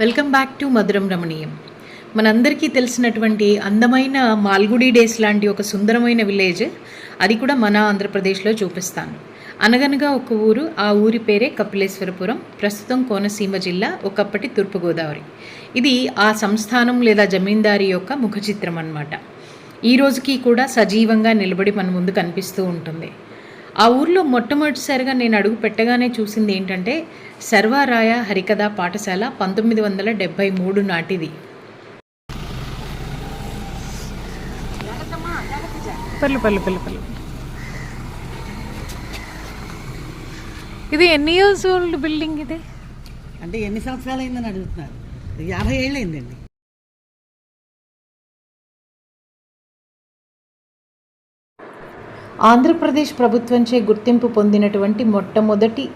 Welcome back to మధురం రమణీయం. మనందరికీ తెలిసినటువంటి అందమైన మాల్గుడి డేస్ లాంటి ఒక సుందరమైన విలేజ్ అది కూడా మన ఆంధ్రప్రదేశ్లో చూపిస్తాను. అనగనగా ఒక ఊరు ఆ ఊరి పేరే కపిలేశ్వరపురం ప్రస్తుతం కోనసీమ జిల్లా ఒకప్పటి తూర్పుగోదావరి. ఇది ఆ సంస్థానం లేదా జమీందారి యొక్క ముఖచిత్రం అన్నమాట. ఈ రోజుకి కూడా సజీవంగా నిలబడి మన ముందు కనిపిస్తూ ఉంటుంది. ఆ ఊర్లో మొట్టమొదటిసారిగా నేను అడుగు పెట్టగానే చూసింది ఏంటంటే సర్వారాయ హరికథ పాఠశాల పంతొమ్మిది వందల డెబ్భై మూడు నాటిది. ఇది ఎన్ని ఇయర్స్ ఓల్డ్ బిల్డింగ్ ఇది? అంటే ఎన్ని సంవత్సరాలు అయిందని అడుగుతున్నారు? యాభై ఏళ్ళు అయిందండి ఆంధ్రప్రదేశ్ ప్రభుత్వంచే గుర్తింపు పొందినటువంటి మొట్టమొదటి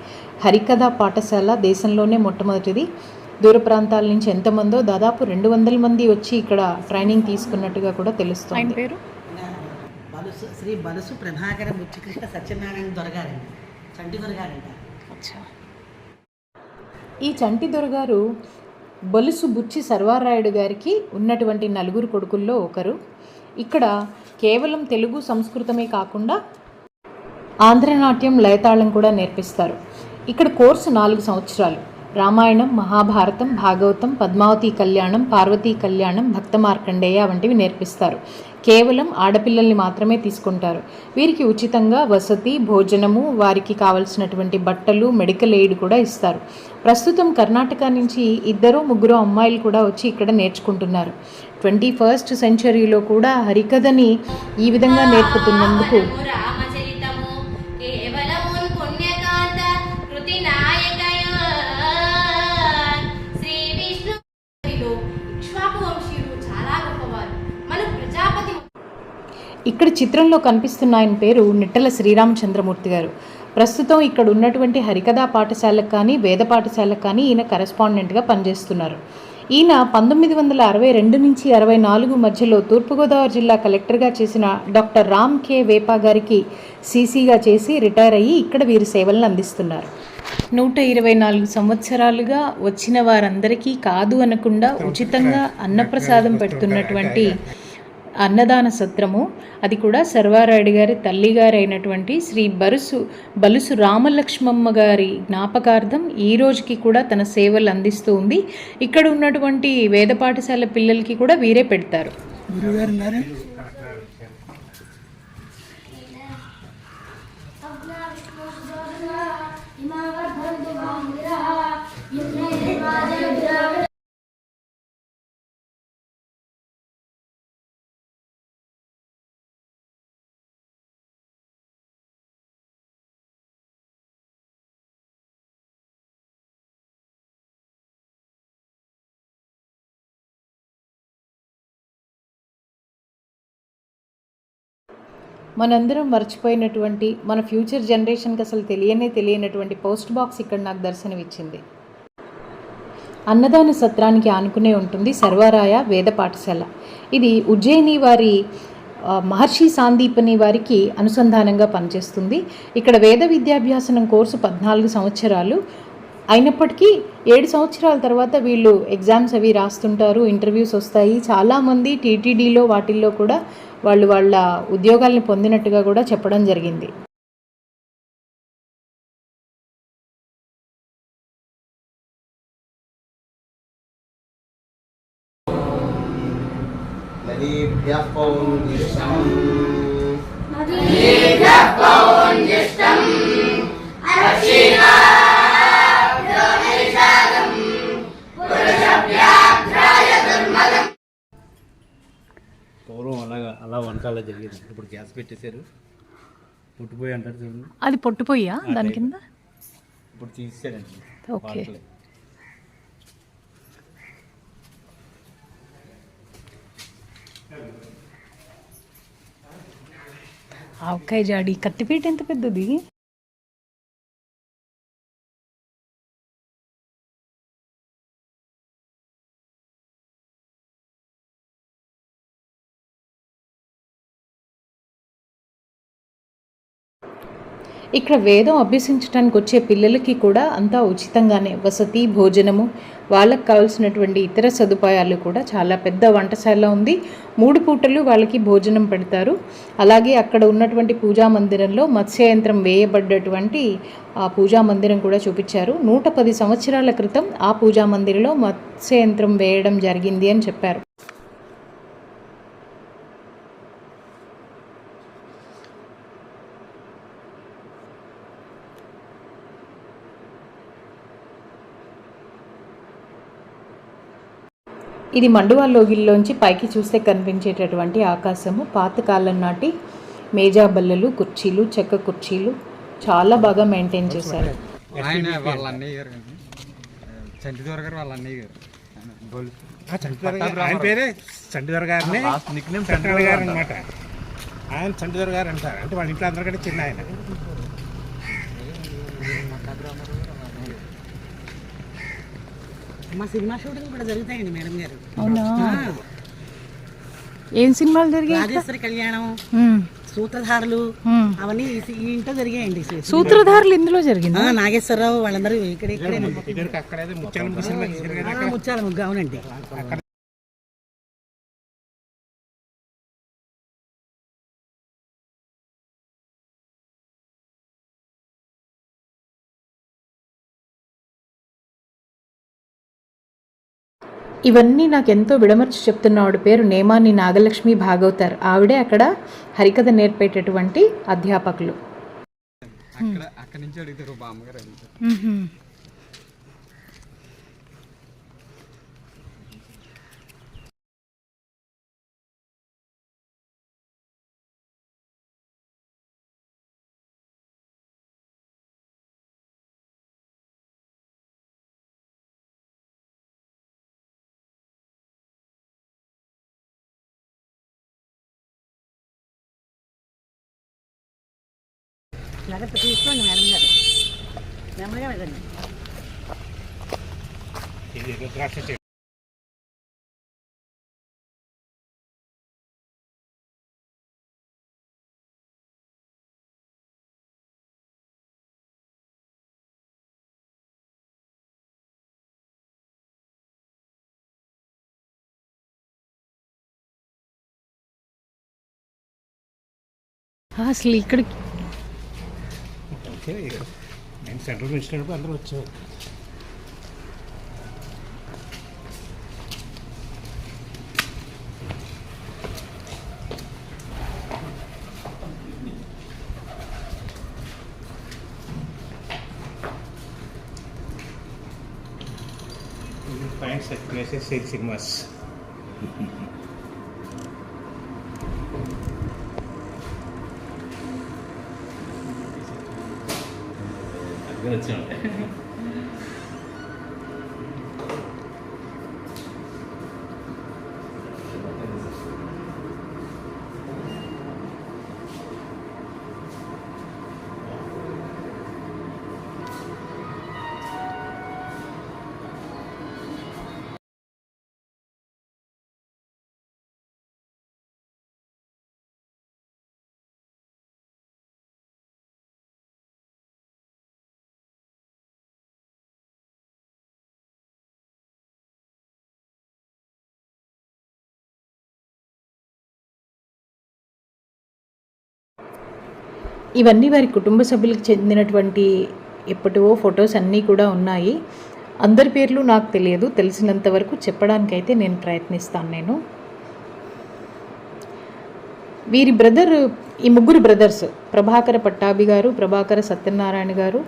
హరికథా పాఠశాల దేశంలోనే మొట్టమొదటిది. దూర ప్రాంతాల నుంచి ఎంతమందో దాదాపు రెండు వందల మంది వచ్చి ఇక్కడ ట్రైనింగ్ తీసుకున్నట్టుగా కూడా తెలుస్తుంది. పేరు? బలుసు శ్రీ బలుసు ప్రభాకర ముచ్చికృష్ణ సత్యనారాయణ దొరగారండి. చంటి దొరగారంట. ఈ చంటి దొరగారు బొలుసు బుచ్చి సర్వారాయుడు గారికి ఉన్నటువంటి నలుగురు కొడుకుల్లో ఒకరు. ఇక్కడ కేవలం తెలుగు సంస్కృతమే కాకుండా ఆంధ్రనాట్యం లయతాళం కూడా నేర్పిస్తారు. ఇక్కడ కోర్సు నాలుగు సంవత్సరాలు. రామాయణం మహాభారతం భాగవతం పద్మావతి కళ్యాణం పార్వతీ కళ్యాణం భక్త మార్కండేయ వంటివి నేర్పిస్తారు. కేవలం ఆడపిల్లల్ని మాత్రమే తీసుకుంటారు. వీరికి ఉచితంగా వసతి భోజనము వారికి కావలసినటువంటి బట్టలు మెడికల్ ఎయిడ్ కూడా ఇస్తారు. ప్రస్తుతం కర్ణాటక నుంచి ఇద్దరు ముగ్గురు అమ్మాయిలు కూడా వచ్చి ఇక్కడ నేర్చుకుంటున్నారు. ట్వంటీ ఫస్ట్ సెంచరీలో కూడా హరికథని ఈ విధంగా నేర్పుతున్నందుకు ఇక్కడ చిత్రంలో కనిపిస్తున్న ఆయన పేరు నిట్టల శ్రీరామచంద్రమూర్తి గారు. ప్రస్తుతం ఇక్కడ ఉన్నటువంటి హరికథా పాఠశాలకు కానీ వేద పాఠశాలకు కానీ ఈయన కరెస్పాండెంట్గా పనిచేస్తున్నారు. ఈయన పంతొమ్మిది వందల అరవై రెండు నుంచి అరవై నాలుగు మధ్యలో తూర్పుగోదావరి జిల్లా కలెక్టర్గా చేసిన డాక్టర్ రామ్ కే. వేపా గారికి సీసీగా చేసి రిటైర్ అయ్యి ఇక్కడ వీరి సేవలను అందిస్తున్నారు. నూట ఇరవై నాలుగు సంవత్సరాలుగా వచ్చిన వారందరికీ కాదు అనకుండా ఉచితంగా అన్నప్రసాదం పెడుతున్నటువంటి అన్నదాన సత్రము. అది కూడా సర్వారాయుడు గారి తల్లిగారు అయినటువంటి శ్రీ బరుసు బలుసు రామలక్ష్మమ్మ గారి జ్ఞాపకార్థం ఈ రోజుకి కూడా తన సేవలు అందిస్తూ ఉంది. ఇక్కడ ఉన్నటువంటి వేద పాఠశాల పిల్లలకి కూడా వీరే పెడతారు. మనందరం మర్చిపోయినటువంటి మన ఫ్యూచర్ జనరేషన్కి అసలు తెలియనే తెలియనటువంటి పోస్ట్ బాక్స్ ఇక్కడ నాకు దర్శనమిచ్చింది. అన్నదాన సత్రానికి ఆనుకునే ఉంటుంది సర్వారాయ వేద పాఠశాల. ఇది ఉజ్జయిని వారి మహర్షి సాందీపని వారికి అనుసంధానంగా పనిచేస్తుంది. ఇక్కడ వేద విద్యాభ్యాసనం కోర్సు పద్నాలుగు సంవత్సరాలు అయినప్పటికీ ఏడు సంవత్సరాల తర్వాత వీళ్ళు ఎగ్జామ్స్ అవి రాస్తుంటారు ఇంటర్వ్యూస్ వస్తాయి. చాలామంది టీటీడీలో వాటిల్లో కూడా వాళ్ళు వాళ్ళ ఉద్యోగాల్ని పొందినట్టుగా కూడా చెప్పడం జరిగింది. నదీభ్య నదీ పూర్వం అలాగా అలా వంటకాల జరిగేది. ఇప్పుడు గ్యాస్ పెట్టేశారు. పుట్టిపోయి అంటారు చూడండి. అది పొట్టుపోయా దాని కింద? ఇప్పుడు తీసేసాడండి ఓకే. ఆవకాయ జాడి. కత్తిపీట ఎంత పెద్దది? ఇక్కడ వేదం అభ్యసించడానికి వచ్చే పిల్లలకి కూడా అంతా ఉచితంగానే వసతి భోజనము వాళ్ళకి కావాల్సినటువంటి ఇతర సదుపాయాలు కూడా చాలా పెద్ద వంటశాల ఉంది. మూడు పూటలు వాళ్ళకి భోజనం పెడతారు. అలాగే అక్కడ ఉన్నటువంటి పూజా మందిరంలో మత్స్యయంత్రం వేయబడ్డటువంటి ఆ పూజా మందిరం కూడా చూపించారు. నూట పది సంవత్సరాల క్రితం ఆ పూజా మందిరంలో మత్స్యయంత్రం వేయడం జరిగింది అని చెప్పారు. ఇది మండువా లోగిల్లోంచి పైకి చూస్తే కనిపించేటటువంటి ఆకాశము. పాతకాలం నాటి మేజా బల్లలు కుర్చీలు చెక్క కుర్చీలు చాలా బాగా మెయింటైన్ చేశారు. ఆయన వాళ్ళ అన్నయ్య గారు అండి చంటిదోర గారు వాళ్ళ అన్నయ్య గారు. ఆయన గోల్ ఆ చంటిదొర గారు ఆయన పేరే చంటిదొర గారిని చంటిదొర గారు అనమాట ఆయన చంటిదొర గారు అంటారు. అంటే వాళ్ళ ఇంట్లో అందరికంటే చిన్న ఆయన. మా సినిమా షూటింగ్ కూడా జరుగుతాయండి మేడం గారు. అవునా? ఏం సినిమాలు జరిగాయి రాజేశ్వరి కళ్యాణం సూత్రధారులు అవన్నీ ఈ- ఇంట్లో జరిగాయండి సూత్రధారులు ఇందులో జరిగింది? ఆ, నాగేశ్వరరావు వాళ్ళందరూ ఇక్కడ ఇక్కడే ముత్యాల ముగ్గు అవునండి. ఇవన్నీ నాకు ఎంతో విడమర్చి చెప్తున్న ఆవిడ పేరు నేమాని నాగలక్ష్మి భాగవతార్. ఆవిడే అక్కడ హరికథ నేర్పేటటువంటి అధ్యాపకులు. అక్కడ అక్కడి నుంచి అడుగుతారు. బామ్మగారు అడుగుతారు జాగ్రత్త తీసుకోండి మేడం గారు నెమ్మదిగా వెళ్ళండి ఇది రుద్రాక్ష చెట్టు అసలు ఇక్కడికి ఓకే నేను సెంట్రల్ మినిస్టర్ అందరూ వచ్చారు You will find such places in cinemas. 別に ఇవన్నీ వారి కుటుంబ సభ్యులకు చెందినటువంటి ఎప్పటివో ఫొటోస్ అన్నీ కూడా ఉన్నాయి. అందరి పేర్లు నాకు తెలియదు. తెలిసినంత వరకు చెప్పడానికైతే నేను ప్రయత్నిస్తాను నేను. వీరి బ్రదర్ ఈ ముగ్గురు బ్రదర్స్ ప్రభాకర పట్టాభి గారు ప్రభాకర సత్యనారాయణ గారు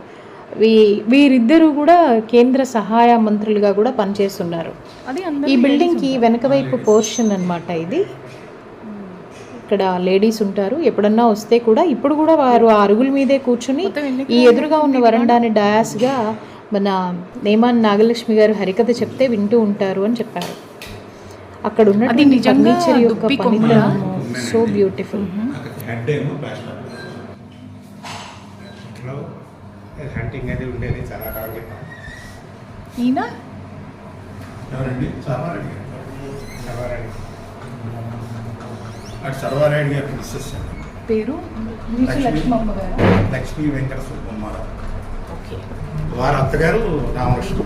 వీ వీరిద్దరూ కూడా కేంద్ర సహాయ మంత్రులుగా కూడా పనిచేస్తున్నారు. ఈ బిల్డింగ్కి వెనక వైపు పోర్షన్ అన్నమాట ఇది. ఇక్కడ లేడీస్ ఉంటారు. ఎప్పుడన్నా వస్తే కూడా ఇప్పుడు కూడా వారు ఆ అరుగుల మీదే కూర్చుని ఈ ఎదురుగా ఉన్న వరండాని డయాస్గా మన నేమాన్ నాగలక్ష్మి గారు హరికథ చెప్తే వింటూ ఉంటారు అని చెప్పారు. అక్కడ ఫర్నిచర్ యొక్క పనితనం సో బ్యూటిఫుల్ హంటింగ్ ఉండేది చాలా కాలం క్రితం. ఈయన? ఎవరండి? సవారానికి అటు సర్వారెడ్డి గారు మిస్సెస్ అండి పేరు లక్ష్మీ. వెంకట సుబ్బమ్మారావు ఓకే. వారి అత్తగారు రామకృష్ణ.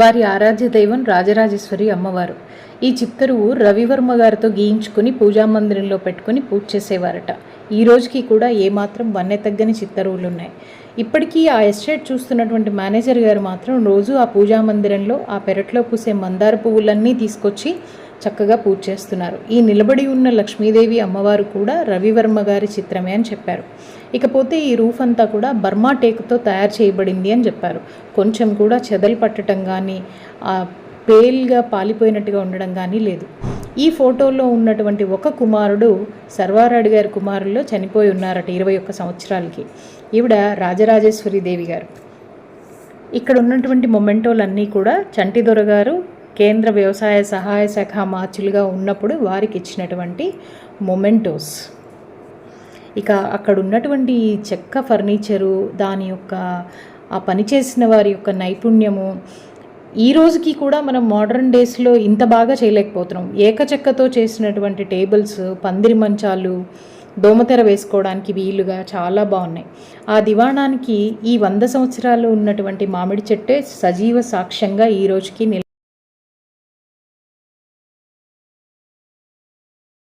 వారి ఆరాధ్య దైవం రాజరాజేశ్వరి అమ్మవారు. ఈ చిత్తరువు రవివర్మ గారితో గీయించుకుని పూజా మందిరంలో పెట్టుకుని పూజ చేసేవారట. ఈ రోజుకి కూడా ఏమాత్రం వన్నె తగ్గని చిత్తరువులు ఉన్నాయి ఇప్పటికీ ఆ ఎస్టేట్ చూస్తున్నటువంటి మేనేజర్ గారు మాత్రం రోజు ఆ పూజా మందిరంలో ఆ పెరట్లో పూసే మందార పువ్వులన్నీ తీసుకొచ్చి చక్కగా పూజ చేస్తున్నారు. ఈ నిలబడి ఉన్న లక్ష్మీదేవి అమ్మవారు కూడా రవివర్మ గారి చిత్రమే అని చెప్పారు. ఇకపోతే ఈ రూఫ్ అంతా కూడా బర్మా టేక్తో తయారు చేయబడింది అని చెప్పారు. కొంచెం కూడా చెదలు పట్టడం కానీ పేల్గా పాలిపోయినట్టుగా ఉండడం కానీ లేదు. ఈ ఫోటోలో ఉన్నటువంటి ఒక కుమారుడు సర్వారాడు గారి కుమారుల్లో చనిపోయి ఉన్నారట ఇరవై ఒక్క సంవత్సరాలకి. ఈవిడ రాజరాజేశ్వరి దేవి గారు. ఇక్కడ ఉన్నటువంటి మొమెంటోలన్నీ కూడా చంటిదొర గారు కేంద్ర వ్యవసాయ సహాయ శాఖ మార్చులుగా ఉన్నప్పుడు వారికి ఇచ్చినటువంటి మొమెంటోస్. ఇక అక్కడ ఉన్నటువంటి చెక్క ఫర్నిచరు దాని యొక్క ఆ పనిచేసిన వారి యొక్క నైపుణ్యము ఈ రోజుకి కూడా మనం మోడర్న్ డేస్లో ఇంత బాగా చేయలేకపోతున్నాం. ఏకచెక్కతో చేసినటువంటి టేబుల్స్ పందిరి మంచాలు దోమతెర వేసుకోవడానికి వీలుగా చాలా బాగున్నాయి. ఆ దివాణానికి ఈ వంద సంవత్సరాలు ఉన్నటువంటి మామిడి చెట్టే సజీవ సాక్ష్యంగా ఈ రోజుకి నిల